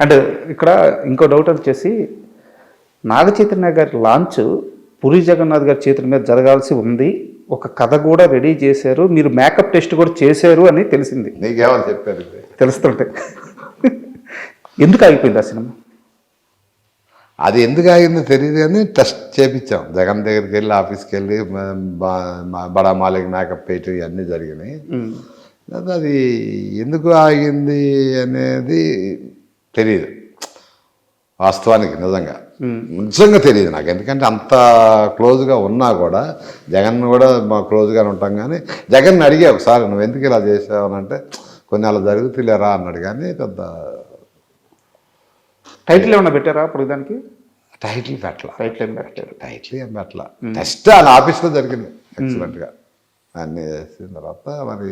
And ఇక్కడ ఇంకో doubt వచ్చేసి నాగ చైతన్య గారి లాంచ్ పూరి జగన్నాథ్ గారి చేతుల మీద జరగాల్సి ఉంది. ఒక కథ కూడా రెడీ చేశారు. మీరు మేకప్ టెస్ట్ కూడా చేశారు అని తెలిసింది. నీకేమని చెప్పారు? తెలుస్తుంటే. ఎందుకు ఆగిపోయింది ఆ సినిమా? అది ఎందుకు ఆగిందో తెలియదు కానీ టెస్ట్ చేపించాం. జగన్ దగ్గరికి వెళ్ళి ఆఫీస్కి వెళ్ళి బడా మాలిక్ మేకప్ వేయటం ఇవన్నీ జరిగినాయి. అది ఎందుకు ఆగింది అనేది తెలియదు వాస్తవానికి నిజంగా. నిజంగా తెలియదు నాకు. ఎందుకంటే అంత క్లోజ్గా ఉన్నా కూడా జగన్ కూడా మా క్లోజ్గానే ఉంటాం కానీ జగన్ అడిగే ఒకసారి నువ్వు ఎందుకు ఇలా చేసావు? అని అంటే కొన్ని అలా జరుగుతులేరా అన్నాడు కానీ పెద్ద టైటిల్ ఏమన్నా పెట్టారా అప్పుడు దానికి? టైటిల్ పెట్టలా. టైటిల్ ఏం పెట్టారు టైటిల్ ఏం పెట్టలా. టెస్ట్ ఆయన ఆఫీస్లో జరిగింది ఎక్సలెంట్గా అన్నీ చేసిన తర్వాత మరి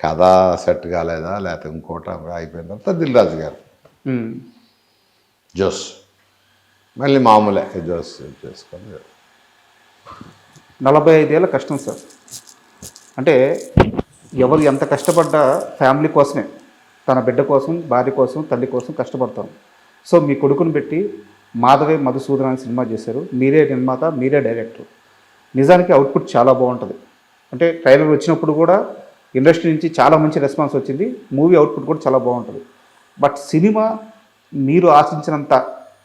కథ సెట్ కాలేదా? లేకపోతే ఇంకోట అయిపోయిన తర్వాత దిల్ రాజు గారు. జోస్ మళ్ళీ మామూలే జోస్ చేసుకొని నలభై ఐదేళ్ళ కష్టం సార్. అంటే ఎవరు ఎంత కష్టపడ్డా ఫ్యామిలీ కోసమే. తన బిడ్డ కోసం భార్య కోసం తల్లి కోసం కష్టపడతాం. సో మీ కొడుకుని పెట్టి మాధవి మధుసూదన్ అనే సినిమా చేశారు. మీరే నిర్మాత మీరే డైరెక్టర్. నిజానికి అవుట్పుట్ చాలా బాగుంటుంది. అంటే ట్రైలర్ వచ్చినప్పుడు కూడా ఇండస్ట్రీ నుంచి చాలా మంచి రెస్పాన్స్ వచ్చింది. మూవీ అవుట్పుట్ కూడా చాలా బాగుంటుంది. బట్ సినిమా మీరు ఆశించినంత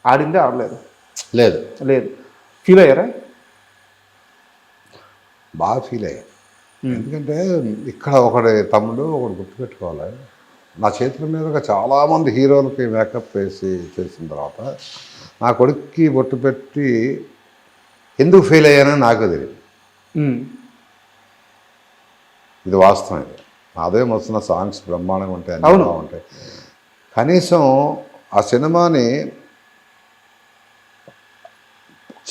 ఆడిందే ఆడలేదు. లేదు. లేదు. ఫీల్ అయ్యారా? బాగా ఫీల్ అయ్యా. ఎందుకంటే ఇక్కడ ఒకటి తమ్ముడు ఒకటి గుర్తుపెట్టుకోవాలి. నా చేతుల మీదుగా చాలామంది హీరోలకి మేకప్ వేసి చేసిన తర్వాత నా కొడుక్కి బొట్టు పెట్టి ఎందుకు ఫెయిల్ అయ్యానో నాకు తెలియదు. ఉమ్. ఇది వాస్తవం ఇది. అదే వస్తున్న సాంగ్స్ బ్రహ్మాండంగా ఉంటాయి అన్నీ అవును. కనీసం ఆ సినిమాని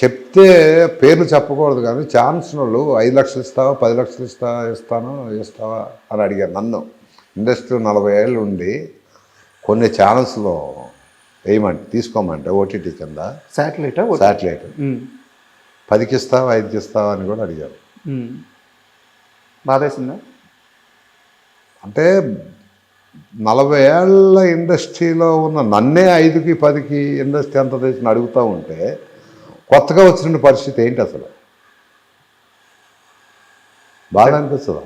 చెప్తే పేర్లు చెప్పకూడదు కానీ ఛాన్స్ వాళ్ళు ఐదు లక్షలు ఇస్తావా పది లక్షలు ఇస్తా ఇస్తాను ఇస్తావా అని అడిగారు నన్ను. ఇండస్ట్రీ నలభై ఏళ్ళు ఉండి కొన్ని ఛానల్స్లో వేయమంటే తీసుకోమంటే ఓటీటీ కింద. శాటిలైటా శాటిలైట్. పదికి ఇస్తావా ఐదుకి ఇస్తావా అని కూడా అడిగారు. బాధేసిందా? అంటే నలభై ఏళ్ళ ఇండస్ట్రీలో ఉన్న నన్నే ఐదుకి పదికి ఇండస్ట్రీ ఎంత తెచ్చిన అడుగుతూ ఉంటే కొత్తగా వచ్చిన పరిస్థితి ఏంటి అసలు? బాధ అనిపిస్తుందా?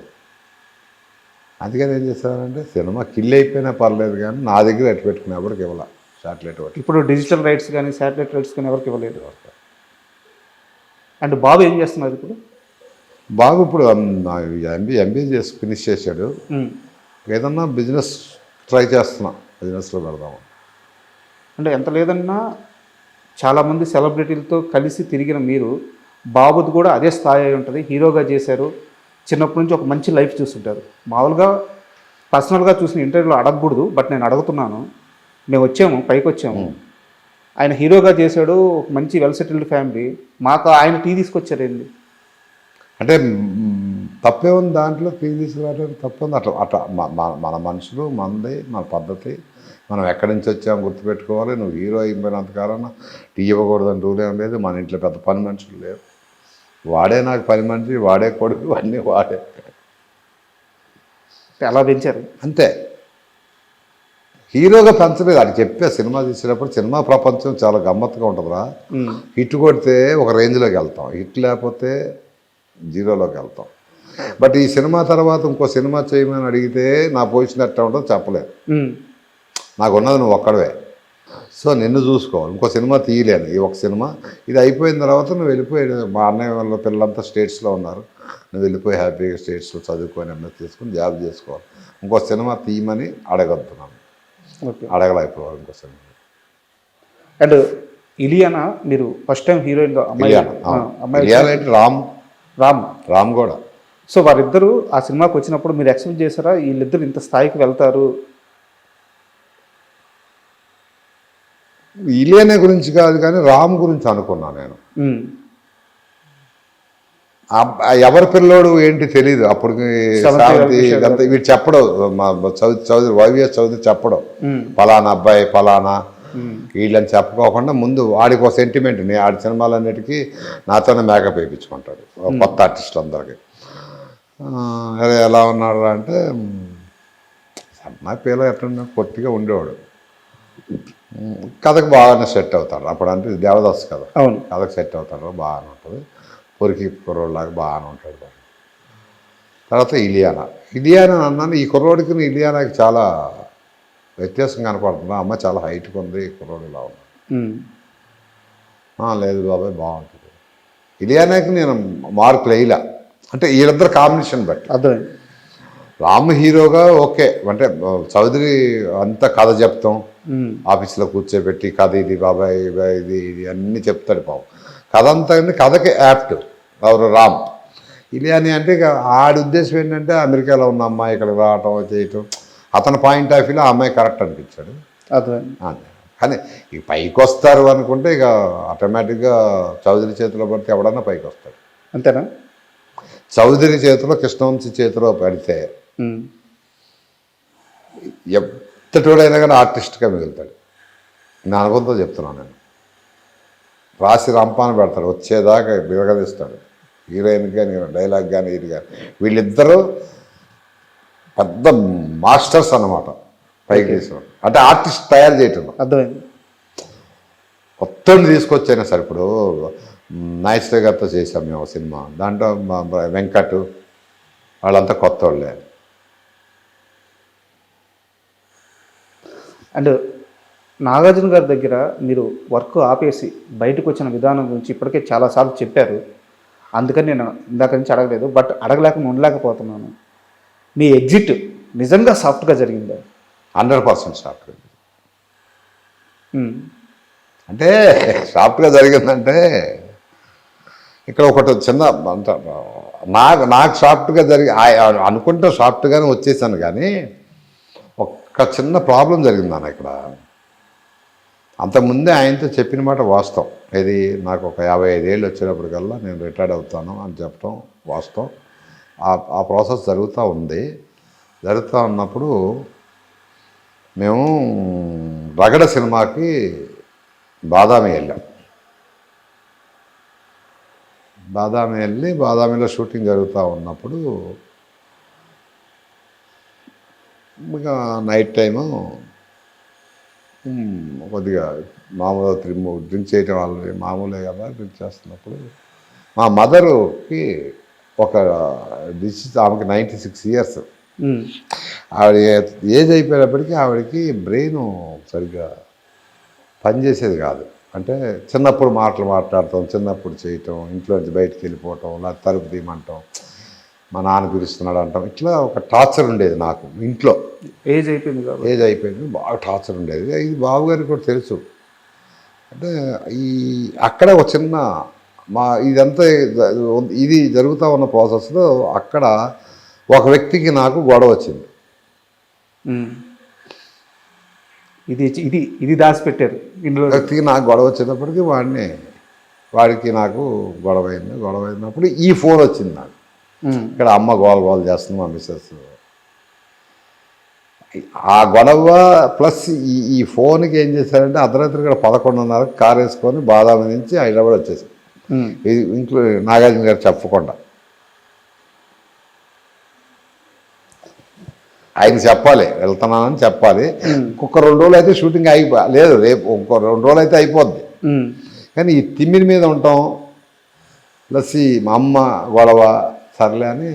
అందుకని ఏం చేస్తానంటే సినిమా కిల్ అయిపోయినా పర్లేదు కానీ నా దగ్గర ఎట్టు పెట్టుకుని ఎవరికి ఇవ్వాల? శాటిలైట్ ఒకటి. ఇప్పుడు డిజిటల్ రైట్స్ కానీ శాటిలైట్ రైట్స్ కానీ ఎవరికి ఇవ్వలేదు. అండ్ బాబు ఏం చేస్తున్నారు ఇప్పుడు? బాగా ఇప్పుడు ఎంబీ ఎంబీఏ చేసి ఫినిష్ చేశాడు. ఏదన్నా బిజినెస్ ట్రై చేస్తున్నా బిజినెస్లో పెడదాం అంటే ఎంత లేదన్నా చాలామంది సెలబ్రిటీలతో కలిసి తిరిగిన మీరు బాబుది కూడా అదే స్థాయి అయి ఉంటుంది హీరోగా చేశారు చిన్నప్పటి నుంచి ఒక మంచి లైఫ్ చూస్తుంటారు. మామూలుగా పర్సనల్గా చూసిన ఇంటర్వ్యూలో అడగకూడదు బట్ నేను అడుగుతున్నాను. మేము వచ్చాము పైకి వచ్చాము. ఆయన హీరోగా చేశాడు ఒక మంచి వెల్ సెటిల్డ్ ఫ్యామిలీ మాకు ఆయన టీ తీసుకొచ్చారు ఏంది? అంటే తప్పే ఉంది దాంట్లో టీ తీసుకురావడానికి తప్పు ఉంది. అట్లా అట్లా మన మనుషులు మనది మన పద్ధతి. మనం ఎక్కడి నుంచి వచ్చామో గుర్తుపెట్టుకోవాలి. నువ్వు హీరో అయిపోయినంతకాలం టీ ఇవ్వకూడదని రూల్ ఏం లేదు. మన ఇంట్లో పెద్ద పని మనుషులు లేరు. వాడే నాకు పని మనిషి వాడే కొడుకు అన్నీ వాడే. అలా పెంచారు. అంతే. హీరోగా పెంచలేదు. అది చెప్పే సినిమా తీసేటప్పుడు సినిమా ప్రపంచం చాలా గమ్మత్తుగా ఉంటుందిరా. హిట్ కొడితే ఒక రేంజ్లోకి వెళ్తాం. హిట్ లేకపోతే జీరోలోకి వెళ్తాం. బట్ ఈ సినిమా తర్వాత ఇంకో సినిమా చేయమని అడిగితే నా పొజిషన్ ఎట్లా ఉంటుందో చెప్పలేదు. నాకు ఉన్నది నువ్వు ఒక్కడవే. సో నిన్ను చూసుకోవాలి. ఇంకో సినిమా తీయలేను. ఈ ఒక సినిమా. ఇది అయిపోయిన తర్వాత నువ్వు వెళ్ళిపోయి మా అన్నయ్య వాళ్ళ పిల్లలంతా స్టేట్స్లో ఉన్నారు. నువ్వు వెళ్ళిపోయి హ్యాపీగా స్టేట్స్లో చదువుకొని ఎంఎస్ తీసుకొని జాబ్ చేసుకోవాలి. ఇంకో సినిమా తీయమని అడగొద్దున్నాను ఓకే. అడగలేకపోవాలి ఇంకో సినిమా. అండ్ ఇలియానా మీరు ఫస్ట్ టైం హీరోయిన్గా అమ్మాయి రామ్. రామ్. రామ్ కూడా. సో వారిద్దరూ ఆ సినిమాకి వచ్చినప్పుడు మీరు ఎక్స్పెక్ట్ చేశారా? వీళ్ళిద్దరు ఇంత స్థాయికి వెళ్తారు? ఇలియానా గురించి కాదు కానీ రామ్ గురించి అనుకున్నా నేను. ఎవరి పిల్లోడు ఏంటి తెలియదు అప్పుడు వీడు చెప్పడు. మా చౌదరి చౌదరి వైవిఎస్ చౌదరి చెప్పడం. ఫలానా అబ్బాయి ఫలానా. వీళ్ళని చెప్పుకోకుండా ముందు వాడికి ఒక సెంటిమెంట్ నీ ఆడి సినిమాలన్నిటికీ నాతోనే మేకప్ వేయించుకుంటాడు. కొత్త ఆర్టిస్టులు అందరికి. అరే ఎలా ఉన్నాడు అంటే సన్నా పేలో ఎట్లా పొట్టిగా ఉండేవాడు. కథకు బాగానే సెట్ అవుతాడు. అప్పుడు అంటే దేవదాస్ కథ. అవును. కథకు సెట్ అవుతాడు బాగానే ఉంటుంది. పొరికి కుర్రోడ్లాగా బాగానే ఉంటాడు తర్వాత ఇలియానా. ఇలియానా అన్నాను ఈ కుర్రోడికి ఇలియానాకి చాలా వ్యత్యాసం కనపడుతుంది. అమ్మ చాలా హైట్గా ఉంది ఈ కుర్రోడు ఇలా ఉన్నాడు. ఉమ్. "ఆ, లేదు బాబాయ్ బాగుంటుంది. ఇలియానాకి నేను మార్కులు వేయలే. అంటే వీళ్ళిద్దరు కాంబినేషన్ బట్టి. అర్థమైంది. రామ్ హీరోగా ఓకే. అంటే చౌదరి అంతా కథ చెప్తాం. ఆఫీస్లో కూర్చోబెట్టి కథ ఇది బాబాయ్ ఇది ఇది అన్నీ చెప్తాడు పాపం. కథ అంతా కథకి యాప్ట్. ఎవరు? రామ్. ఇలియాని అంటే ఇక ఆడి ఉద్దేశం ఏంటంటే అమెరికాలో ఉన్న అమ్మాయి ఇక్కడ రావటం చేయటం. అతని పాయింట్ ఆఫ్ వ్యూలో ఆ అమ్మాయి కరెక్ట్ అనిపించాడు. కానీ ఈ పైకి వస్తారు అనుకుంటే ఇక ఆటోమేటిక్గా చౌదరి చేతిలో పడితే ఎవడన్నా పైకి వస్తాడు అంతేనా? చౌదరి చేతిలో కృష్ణవంశీ చేతిలో పడితే. ఎంతటోడైనా కానీ ఆర్టిస్ట్గా మిగులుతాడు. నా అనుభవంతో చెప్తున్నాను నేను. రాసి రంపాన పెడతాడు వచ్చేదాకా బిరగదీస్తాడు హీరోయిన్ కానీ డైలాగ్ కానీ ఇది కానీ వీళ్ళిద్దరూ పెద్ద మాస్టర్స్ అన్నమాట పైకి తీసుకోవడం అంటే ఆర్టిస్ట్ తయారు చేయటం. అర్థమైంది. కొత్తని తీసుకొచ్చైనా సరే ఇప్పుడు నాయశ్వర గారితో చేసాం మేము ఒక సినిమా. దాంట్లో వెంకట్ వాళ్ళంతా కొత్త వాళ్ళే అండ్ నాగార్జున గారి దగ్గర మీరు వర్క్ ఆపేసి బయటకు వచ్చిన విధానం గురించి ఇప్పటికే చాలాసార్లు చెప్పారు. అందుకని నేను ఇందాక నుంచి అడగలేదు. బట్ అడగలేక ఉండలేకపోతున్నాను మీ ఎగ్జిట్ నిజంగా సాఫ్ట్గా జరిగిందా? హండ్రెడ్ పర్సెంట్ సాఫ్ట్గా. అంటే సాఫ్ట్గా జరిగిందంటే ఇక్కడ ఒకటి చిన్న అంత నాకు నాకు సాఫ్ట్గా జరిగి అనుకుంటే సాఫ్ట్గానే వచ్చేసాను కానీ ఒక్క చిన్న ప్రాబ్లం జరిగింది అన్న ఇక్కడ. అంతకుముందే ఆయనతో చెప్పిన మాట వాస్తవం. ఇది నాకు ఒక యాభై ఐదేళ్ళు వచ్చేటప్పటికల్లా నేను రిటైర్డ్ అవుతాను అని చెప్పడం వాస్తవం. ఆ ఆ ప్రాసెస్ జరుగుతూ ఉంది. జరుగుతూ ఉన్నప్పుడు మేము రగడ సినిమాకి బాదామి వెళ్ళాం. బాదామి వెళ్ళి బాదామిలో షూటింగ్ జరుగుతూ ఉన్నప్పుడు ఇంకా నైట్ టైము కొద్దిగా మామూలుగా త్రిమ్ము డ్రింక్ చేయటం వాళ్ళు మామూలే కదా డ్రింక్ చేస్తున్నప్పుడు. మా మదరుకి ఒక డిసీజ్ ఆమెకి నైంటీ సిక్స్ ఇయర్స్. ఆవిడ ఏజ్ అయిపోయినప్పటికీ ఆవిడకి బ్రెయిన్ సరిగ్గా పనిచేసేది కాదు. అంటే చిన్నప్పుడు మాటలు మాట్లాడటం చిన్నప్పుడు చేయటం ఇంట్లో నుంచి బయటికి వెళ్ళిపోవటం లేదా తలుపు తీయమంటాం మా నాన్న పిలుస్తున్నాడు అంటాం. ఇట్లా ఒక టార్చర్ ఉండేది నాకు ఇంట్లో. ఏజ్ అయిపోయింది ఏజ్ అయిపోయింది బాగా టార్చర్ ఉండేది. ఇది బాబు గారికి కూడా తెలుసు. అంటే ఈ అక్కడ ఒక చిన్న మా ఇదంతా ఇది జరుగుతూ ఉన్న ప్రాసెస్లో అక్కడ ఒక వ్యక్తికి నాకు గొడవ వచ్చింది. ఇది ఇది ఇది దాచిపెట్టారు. ఇందులో వ్యక్తికి నాకు గొడవ వచ్చేటప్పటికి వాడిని వాడికి నాకు గొడవ అయింది గొడవ అయినప్పుడు ఈ ఫోన్ వచ్చింది నాకు. ఇక్కడ అమ్మ గోల గోల చేస్తుంది మా మిస్సెస్ ఆ గొడవ ప్లస్ ఈ ఈ ఫోన్కి ఏం చేశారంటే అర్ధరాత్రి ఇక్కడ పదకొండున్నర కార్ వేసుకొని బాదామి నుంచి హైదరాబాద్ వచ్చేసి. ఇది ఇంట్లో నాగార్జున గారు చెప్పకుండా. ఆయన చెప్పాలి వెళ్తున్నానని చెప్పాలి. ఇంకొక రెండు రోజులు అయితే షూటింగ్ అయిపో లేదు రేపు ఇంకో రెండు రోజులు అయితే అయిపోద్ది. కానీ ఈ తిమ్మిరి మీద ఉంటాం. ప్లస్ ఈ మా అమ్మ గొడవ సర్లే అని